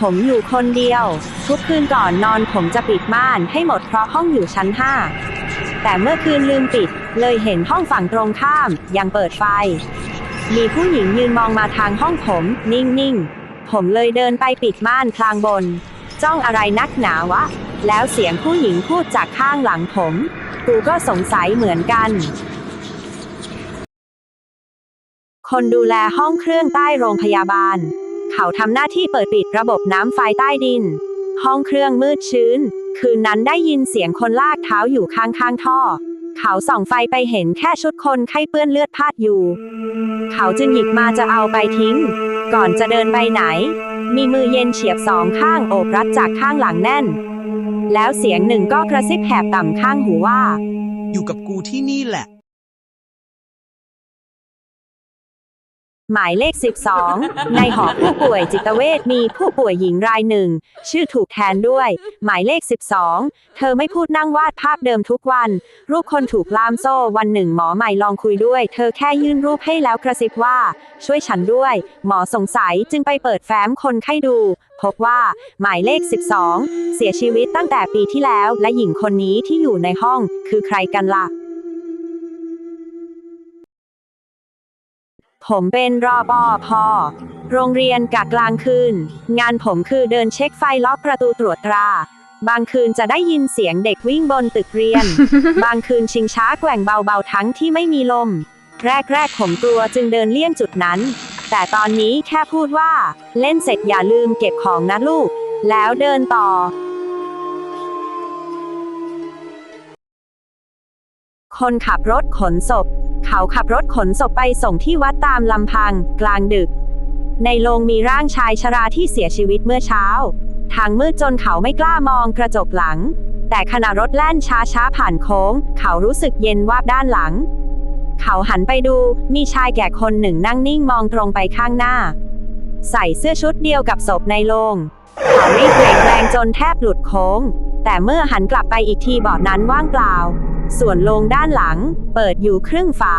ผมอยู่คนเดียว ทุกคืนก่อนนอนผมจะปิดม่านให้หมดเพราะห้องอยู่ชั้นห้าแต่เมื่อคืนลืมปิด เลยเห็นห้องฝั่งตรงข้ามยังเปิดไฟ มีผู้หญิงยืนมองมาทางห้องผม นิ่งๆ ผมเลยเดินไปปิดม่านพลางบน จ้องอะไรนักหนาวะ แล้วเสียงผู้หญิงพูดจากข้างหลังผม กูก็สงสัยเหมือนกัน คนดูแลห้องเครื่องใต้โรงพยาบาล เขาทำหน้าที่เปิดปิดระบบน้ำไฟใต้ดิน ห้องเครื่องมืดชื้น คืนนั้นได้ยินเสียงคนลากเท้าอยู่ข้างๆท่อ เขาส่องไฟไปเห็นแค่ชุดคนไข้เปื้อนเลือดพาดอยู่ เขาจึงหยิบมาจะเอาไปทิ้ง ก่อนจะเดินไปไหน มีมือเย็นเฉียบสองข้างโอบรัดจากข้างหลังแน่น แล้วเสียงหนึ่งก็กระซิบแหบต่ำข้างหูว่า อยู่กับกูที่นี่แหละ หมายเลข 12 ในหอผู้ป่วยจิตเวชมีผู้ป่วยหญิงรายหนึ่ง ชื่อถูกแทนด้วย หมายเลข 12 เธอไม่พูดนั่งวาดภาพเดิมทุกวัน รูปคนถูกล่ามโซ่วันหนึ่งหมอใหม่ลองคุยด้วย เธอแค่ยื่นรูปให้แล้วกระซิบว่า ช่วยฉันด้วย หมอสงสัยจึงไปเปิดแฟ้มคนไข้ดู พบว่า หมายเลข 12 เสียชีวิตตั้งแต่ปีที่แล้ว และหญิงคนนี้ที่อยู่ในห้อง คือใครกันล่ะ ผมเป็นรอบอพอโรงเรียนกะกลางคืน งานผมคือเดินเช็คไฟล็อกประตูตรวจตรา บางคืนจะได้ยินเสียงเด็กวิ่งบนตึกเรียน บางคืนชิงช้าแกว่งเบาๆทั้งที่ไม่มีลม แรกๆผมกลัวจึงเดินเลี่ยงจุดนั้น แต่ตอนนี้แค่พูดว่า เล่นเสร็จอย่าลืมเก็บของนะลูก แล้วเดินต่อ คนขับรถขนศพ เขาขับรถขนศพไปส่งที่วัดตามลำพัง กลางดึก ในโรงมีร่างชายชราที่เสียชีวิตเมื่อเช้า ทางมืดจนเขาไม่กล้ามองกระจกหลัง แต่ขณะรถแล่นช้าๆผ่านโค้ง เขารู้สึกเย็นวาบด้านหลัง เขาหันไปดูมีชายแก่คนหนึ่งนั่งนิ่งมองตรงไปข้างหน้า ใส่เสื้อชุดเดียวกับศพในโรงเขารีบเบรกแรงจนแทบหลุดโค้ง แต่เมื่อหันกลับไปอีกทีบาะนั้นว่างเปล่า ส่วนโลงด้านหลัง เปิดอยู่ครึ่งฝา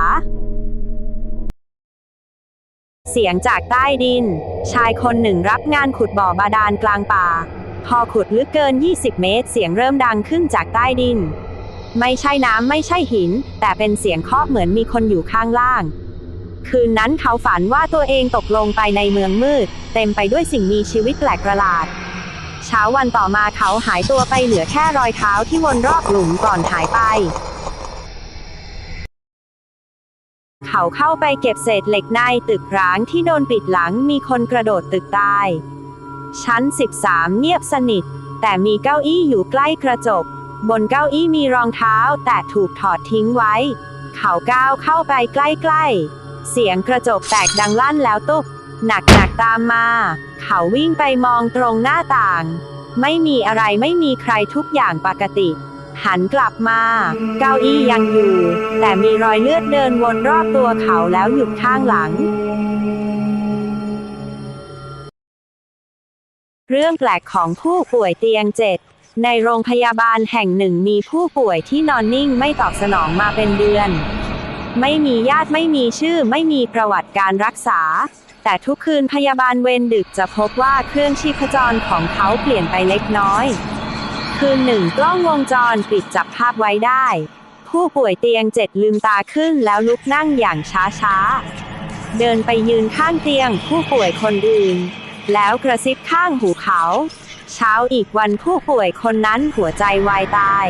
เสียงจากใต้ดิน ชายคนหนึ่งรับงานขุดบ่อบาดาลกลางป่า พอขุดลึกเกิน 20 เมตร เสียงเริ่มดังขึ้นจากใต้ดิน ไม่ใช่น้ำไม่ใช่หิน แต่เป็นเสียงเคาะเหมือนมีคนอยู่ข้างล่าง คืนนั้นเขาฝันว่าตัวเองตกลงไปในเมืองมืด เต็มไปด้วยสิ่งมีชีวิตแปลกประหลาด ช้าวันต่อมาเขาหายตัวไปเหลือแค่รอยเท้าที่วนรอบหลุมก่อนหายไป เขาเข้าไปเก็บเศษเหล็กในตึกร้างที่โดนปิดหลังมีคนกระโดดตึกตาย ชั้น 13 เงียบสนิท แต่มีเก้าอี้อยู่ใกล้กระจก บนเก้าอี้มีรองเท้าแต่ถูกถอดทิ้งไว้ เขาก้าวเข้าไปใกล้ๆ เสียงกระจกแตกดังลั่นแล้วตุ๊บหนักๆตามมา เขาวิ่งไปมองตรงหน้าต่าง ไม่มีอะไรไม่มีใครทุกอย่างปกติ หันกลับมา เก้าอี้ยังอยู่ แต่มีรอยเลือดเดินวนรอบตัวเขาแล้วหยุดข้างหลัง เรื่องแปลกของผู้ป่วยเตียงเจ็ดในโรงพยาบาลแห่งหนึ่งมีผู้ป่วยที่นอนนิ่งไม่ตอบสนองมาเป็นเดือน ไม่มีญาติไม่มีชื่อไม่มีประวัติการรักษา แต่ทุกคืนพยาบาลเวรดึกจะพบว่าเครื่องชีพจรของเขาเปลี่ยนไปเล็กน้อย คืนหนึ่งกล้องวงจรปิดจับภาพไว้ได้ ผู้ป่วยเตียงเจ็ดลืมตาขึ้นแล้วลุกนั่งอย่างช้าๆ เดินไปยืนข้างเตียงผู้ป่วยคนอื่น แล้วกระซิบข้างหูเขา เช้าอีกวันผู้ป่วยคนนั้นหัวใจวายตาย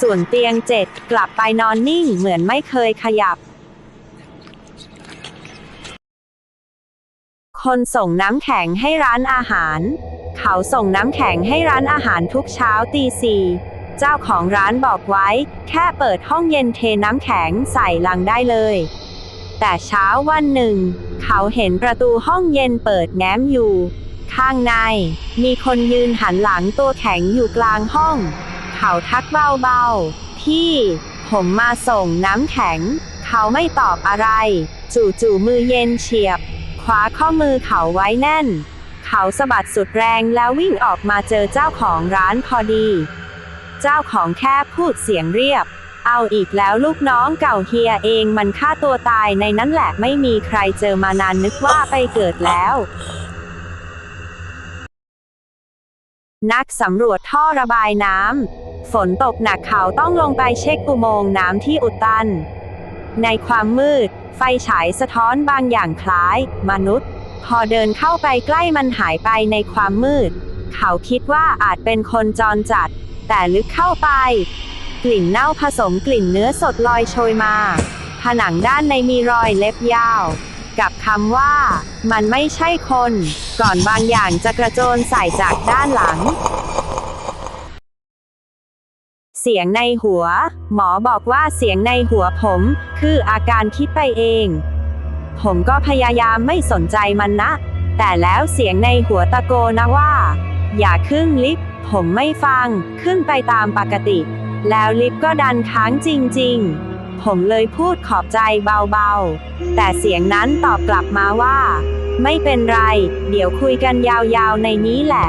ส่วนเตียงเจ็ดกลับไปนอนนิ่งเหมือนไม่เคยขยับ คนส่งน้ำแข็งให้ร้านอาหาร เขาส่งน้ำแข็งให้ร้านอาหารทุกเช้าตีสี่เจ้าของร้านบอกไว้ แค่เปิดห้องเย็นเทน้ำแข็งใส่ลังได้เลย แต่เช้าวันหนึ่ง เขาเห็นประตูห้องเย็นเปิดแง้มอยู่ ข้างใน มีคนยืนหันหลังตัวแข็งอยู่กลางห้อง เขาทักเบาๆพี่ ผมมาส่งน้ำแข็ง เขาไม่ตอบอะไร จู่ๆมือเย็นเฉียบ คว้าข้อมือเขาไว้แน่น เขาสะบัดสุดแรงแล้ววิ่งออกมาเจอเจ้าของร้านพอดี เจ้าของแค่พูดเสียงเรียบ เอาอีกแล้วลูกน้องเก่าเฮียเองมันฆ่าตัวตายในนั้นแหละไม่มีใครเจอมานานนึกว่าไปเกิดแล้ว นักสำรวจท่อระบายน้ำฝนตกหนักเขาต้องลงไปเช็คอุโมงค์น้ำที่อุดตัน ในความมืด ไฟฉายสะท้อนบางอย่างคล้าย มนุษย์ พอเดินเข้าไปใกล้มันหายไปในความมืด เขาคิดว่าอาจเป็นคนจรจัด แต่ลึกเข้าไป กลิ่นเน่าผสมกลิ่นเนื้อสดลอยโชยมา ผนังด้านในมีรอยเล็บยาว กับคำว่า มันไม่ใช่คน ก่อนบางอย่างจะกระโจนใส่จากด้านหลัง เสียงในหัว หมอบอกว่าเสียงในหัวผม คืออาการคิดไปเอง ผมก็พยายามไม่สนใจมันนะ แต่แล้วเสียงในหัวตะโกนนะว่า อย่าขึ้นลิฟต์ผมไม่ฟัง ขึ้นไปตามปกติ แล้วลิฟต์ก็ดันค้างจริง ๆ ผมเลยพูดขอบใจเบาๆ แต่เสียงนั้นตอบกลับมาว่า ไม่เป็นไร เดี๋ยวคุยกันยาวๆในนี้แหละ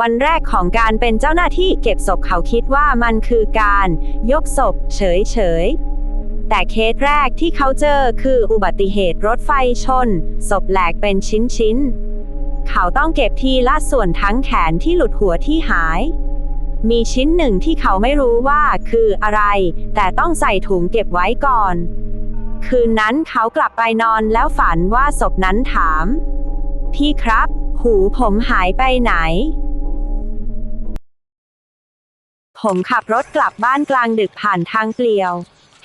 วันแรกของการเป็นเจ้าหน้าที่เก็บศพเขาคิดว่ามันคือการยกศพเฉยๆแต่เคสแรกที่เขาเจอคืออุบัติเหตุรถไฟชน ศพแหลกเป็นชิ้นๆเขาต้องเก็บทีละส่วนทั้งแขนที่หลุดหัวที่หาย มีชิ้นหนึ่งที่เขาไม่รู้ว่าคืออะไร แต่ต้องใส่ถุงเก็บไว้ก่อน คืนนั้นเขากลับไปนอนแล้วฝันว่าศพนั้นถาม พี่ครับ หูผมหายไปไหน ผมขับรถกลับบ้านกลางดึกผ่านทางเปลี่ยว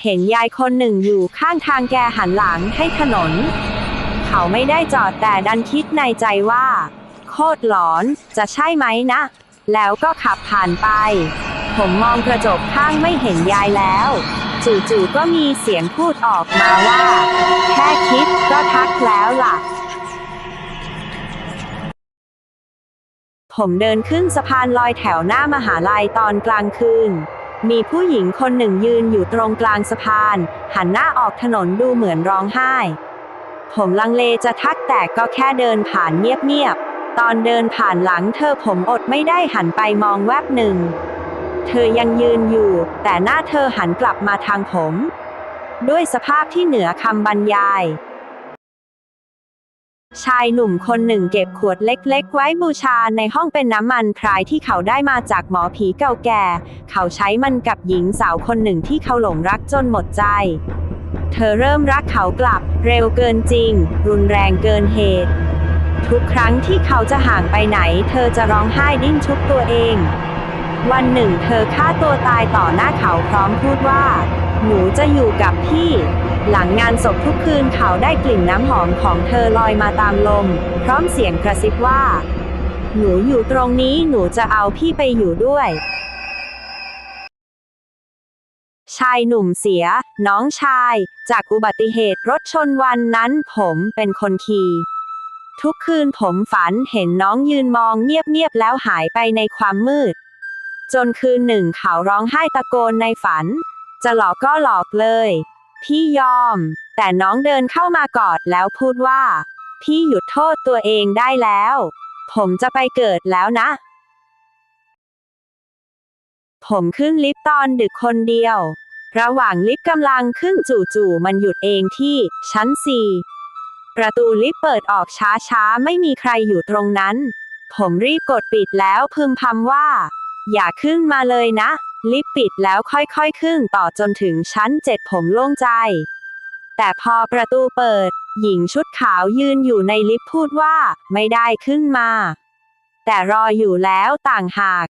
เห็นยายคนหนึ่งอยู่ข้างทางแกหันหลังให้ถนน เขาไม่ได้จอดแต่ดันคิดในใจว่า โคตรหลอนจะใช่ไหมนะ แล้วก็ขับผ่านไป ผมมองกระจกข้างไม่เห็นยายแล้ว จู่ๆก็มีเสียงพูดออกมาว่า แค่คิดก็ทักแล้ว ผมเดินขึ้นสะพานลอยแถวหน้ามหาลัยตอนกลางคืน มีผู้หญิงคนหนึ่งยืนอยู่ตรงกลางสะพาน หันหน้าออกถนนดูเหมือนร้องไห้ ผมลังเลจะทักแต่ก็แค่เดินผ่านเงียบๆ ตอนเดินผ่านหลังเธอผมอดไม่ได้หันไปมองแวบหนึ่ง เธอยังยืนอยู่ แต่หน้าเธอหันกลับมาทางผม ด้วยสภาพที่เหนือคำบรรยาย ชายหนุ่มคนหนึ่งเก็บขวดเล็กๆ ไว้บูชาในห้องเป็นน้ำมันพรายที่เขาได้มาจากหมอผีเก่าแก่ เขาใช้มันกับหญิงสาวคนหนึ่งที่เขาหลงรักจนหมดใจ เธอเริ่มรักเขากลับ เร็วเกินจริง รุนแรงเกินเหตุ ทุกครั้งที่เขาจะห่างไปไหน เธอจะร้องไห้ดิ้นชุบตัวเอง วันหนึ่ง เธอฆ่าตัวตายต่อหน้าเขาพร้อมพูดว่า หนูจะอยู่กับพี่ หลังงานศพทุกคืนเขาได้กลิ่นน้ำหอมของเธอลอยมาตามลม พร้อมเสียงกระซิบว่า หนูอยู่ตรงนี้หนูจะเอาพี่ไปอยู่ด้วย ชายหนุ่มเสีย น้องชาย จากอุบัติเหตุรถชนวันนั้นผมเป็นคนขี่ทุกคืนผมฝันเห็นน้องยืนมองเงียบๆแล้วหายไปในความมืด จนคืนหนึ่งเขาร้องไห้ตะโกนในฝัน จะหลอกก็หลอกเลย พี่ยอม แต่น้องเดินเข้ามากอดแล้วพูดว่า พี่หยุดโทษตัวเองได้แล้ว ผมจะไปเกิดแล้วนะ ผมขึ้นลิฟต์ตอนดึกคนเดียว ระหว่างลิฟต์กำลังขึ้นจู่ๆมันหยุดเองที่ชั้นสี่ประตูลิฟต์เปิดออกช้าๆ ไม่มีใครอยู่ตรงนั้น ผมรีบกดปิดแล้วพึมพำว่า อย่าขึ้นมาเลยนะ ลิฟต์ปิดแล้วค่อยๆขึ้นต่อจนถึงชั้นเจ็ดผมโล่งใจ แต่พอประตูเปิด หญิงชุดขาวยืนอยู่ในลิฟต์พูดว่าไม่ได้ขึ้นมา แต่รออยู่แล้วต่างหาก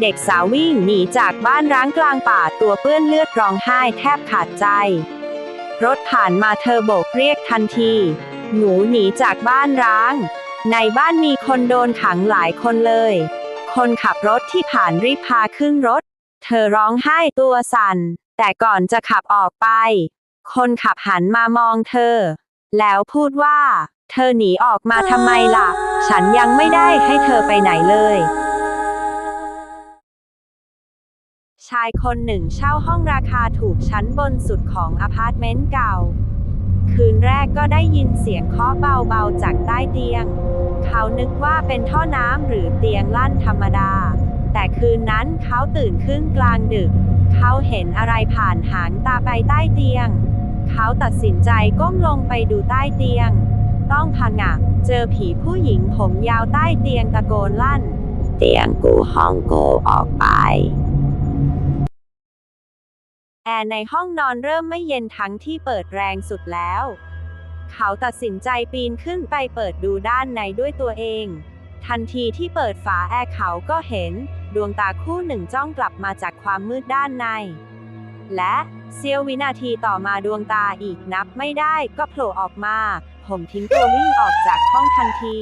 เด็กสาววิ่งหนีจากบ้านร้างกลางป่าตัวเปื้อนเลือดร้องไห้แทบขาดใจ รถผ่านมาเธอโบกเรียกทันที หนูหนีจากบ้านร้าง ในบ้านมีคนโดนขังหลายคนเลย คนขับรถที่ผ่านรีบพาขึ้นรถ เธอร้องไห้ตัวสั่น แต่ก่อนจะขับออกไป คนขับหันมามองเธอ แล้วพูดว่า เธอหนีออกมาทำไมล่ะ ฉันยังไม่ได้ให้เธอไปไหนเลยชายคนหนึ่งเช่าห้องราคาถูกชั้นบนสุดของอพาร์ตเมนต์เก่า คืนแรกก็ได้ยินเสียงเคาะเบาๆจากใต้เตียง เขานึกว่าเป็นท่อน้ำหรือเตียงลั่นธรรมดา แต่คืนนั้นเขาตื่นขึ้นกลางดึก เขาเห็นอะไรผ่านหางตาไปใต้เตียง เขาตัดสินใจก้มลงไปดูใต้เตียง ต้องพังะเจอผีผู้หญิงผมยาวใต้เตียงตะโกนลั่น เตียงกูห้องกูออกไปแอร์ในห้องนอนเริ่มไม่เย็นทั้งที่เปิดแรงสุดแล้ว เขาตัดสินใจปีนขึ้นไปเปิดดูด้านในด้วยตัวเอง ทันทีที่เปิดฝาแอร์เขาก็เห็น ดวงตาคู่หนึ่งจ้องกลับมาจากความมืดด้านใน และเซียววินาทีต่อมาดวงตาอีกนับไม่ได้ก็โผล่ออกมา ผมทิ้งตัววิ่งออกจากห้องทันที